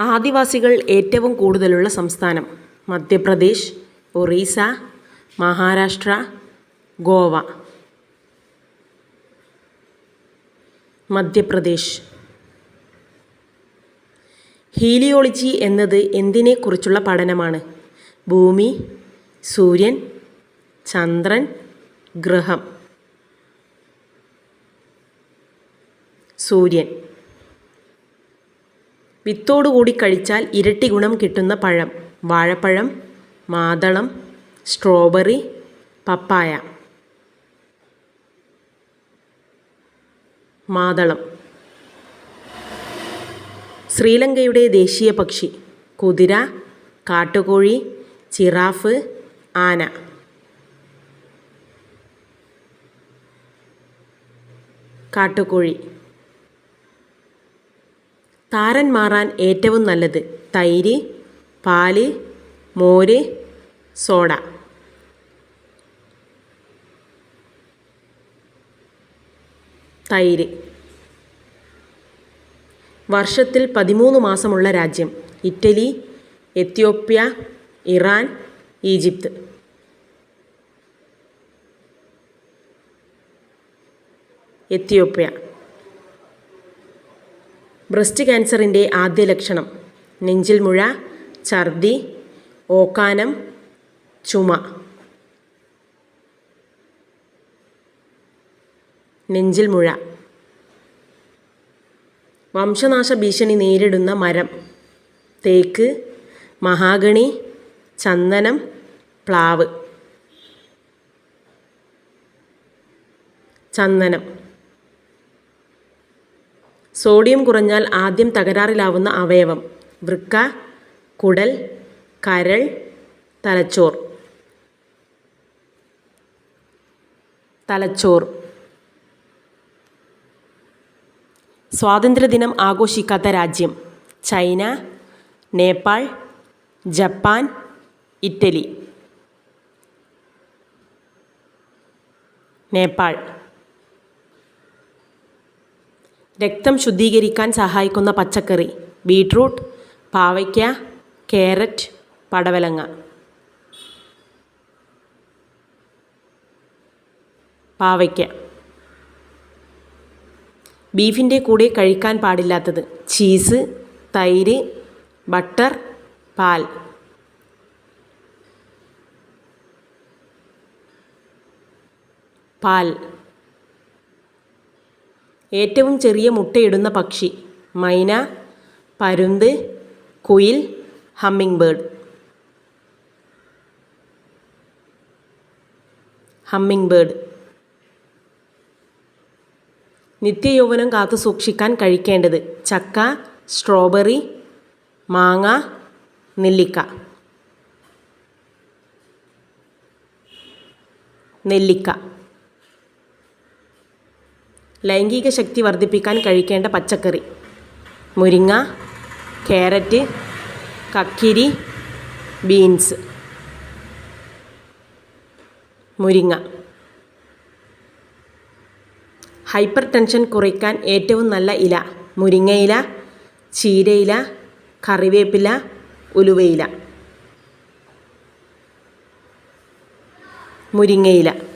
ആദിവാസികൾ ഏറ്റവും കൂടുതലുള്ള സംസ്ഥാനം മധ്യപ്രദേശ് ഒറീസ മഹാരാഷ്ട്ര ഗോവ. മധ്യപ്രദേശ്. ഹീലിയോളജി എന്നത് എന്തിനെക്കുറിച്ചുള്ള പഠനമാണ്? ഭൂമി സൂര്യൻ ചന്ദ്രൻ ഗ്രഹം. സൂര്യൻ. വിത്തോടുകൂടി കഴിച്ചാൽ ഇരട്ടി ഗുണം കിട്ടുന്ന പഴം. വാഴപ്പഴം മാതളം സ്ട്രോബെറി പപ്പായ. മാതളം. ശ്രീലങ്കയുടെ ദേശീയ പക്ഷി. കുതിര കാട്ടുകോഴി ചിറാഫ് ആന. കാട്ടുകോഴി. താരൻ മാറാൻ ഏറ്റവും നല്ലത് തൈര് പാൽ മോര് സോഡ. തൈര്. വർഷത്തിൽ പതിമൂന്ന് മാസമുള്ള രാജ്യം. Italy Ethiopia Iran Egypt. Ethiopia. Breast ക്യാൻസറിന്റെ ആദ്യ ലക്ഷണം. നെഞ്ചിൽ മുഴ ഛർദി ഓക്കാനം ചുമ. നെഞ്ചിൽ മുഴ. വംശനാശ ഭീഷണി നേരിടുന്ന മരം. തേക്ക് മഹാഗണി ചന്ദനം പ്ലാവ്. ചന്ദനം. സോഡിയം കുറഞ്ഞാൽ ആദ്യം തകരാറിലാവുന്ന അവയവം. വൃക്ക കുടൽ കരൾ തലച്ചോർ. തലച്ചോർ. സ്വാതന്ത്ര്യദിനം ആഘോഷിക്കാത്ത രാജ്യം. China Nepal Japan Italy. Nepal. രക്തം ശുദ്ധീകരിക്കാൻ സഹായിക്കുന്ന പച്ചക്കറി ബീട്രൂട്ട് പാവയ്ക്ക കാരറ്റ് പടവലങ്ങ. പാവയ്ക്ക. ബീഫിന്റെ കൂടെ കഴിക്കാൻ പാടില്ലാത്തത് ചീസ് തൈര് ബട്ടർ പാൽ. പാൽ. ഏറ്റവും ചെറിയ മുട്ടയിടുന്ന പക്ഷി. മൈന പരുന്ത് കുയിൽ ഹമ്മിങ് ബേർഡ് ഹമ്മിങ് ബേർഡ് നിത്യയൗവനം കാത്തു സൂക്ഷിക്കാൻ കഴിക്കേണ്ടത് ചക്ക സ്ട്രോബെറി മാങ്ങ നെല്ലിക്ക. നെല്ലിക്ക. ലൈംഗിക ശക്തി വർദ്ധിപ്പിക്കാൻ കഴിക്കേണ്ട പച്ചക്കറി. മുരിങ്ങ ക്യാരറ്റ് കക്കിരി ബീൻസ്. മുരിങ്ങ. ഹൈപ്പർ ടെൻഷൻ കുറയ്ക്കാൻ ഏറ്റവും നല്ല ഇല. മുരിങ്ങയില ചീരയില കറിവേപ്പില ഉലുവയില. മുരിങ്ങയില.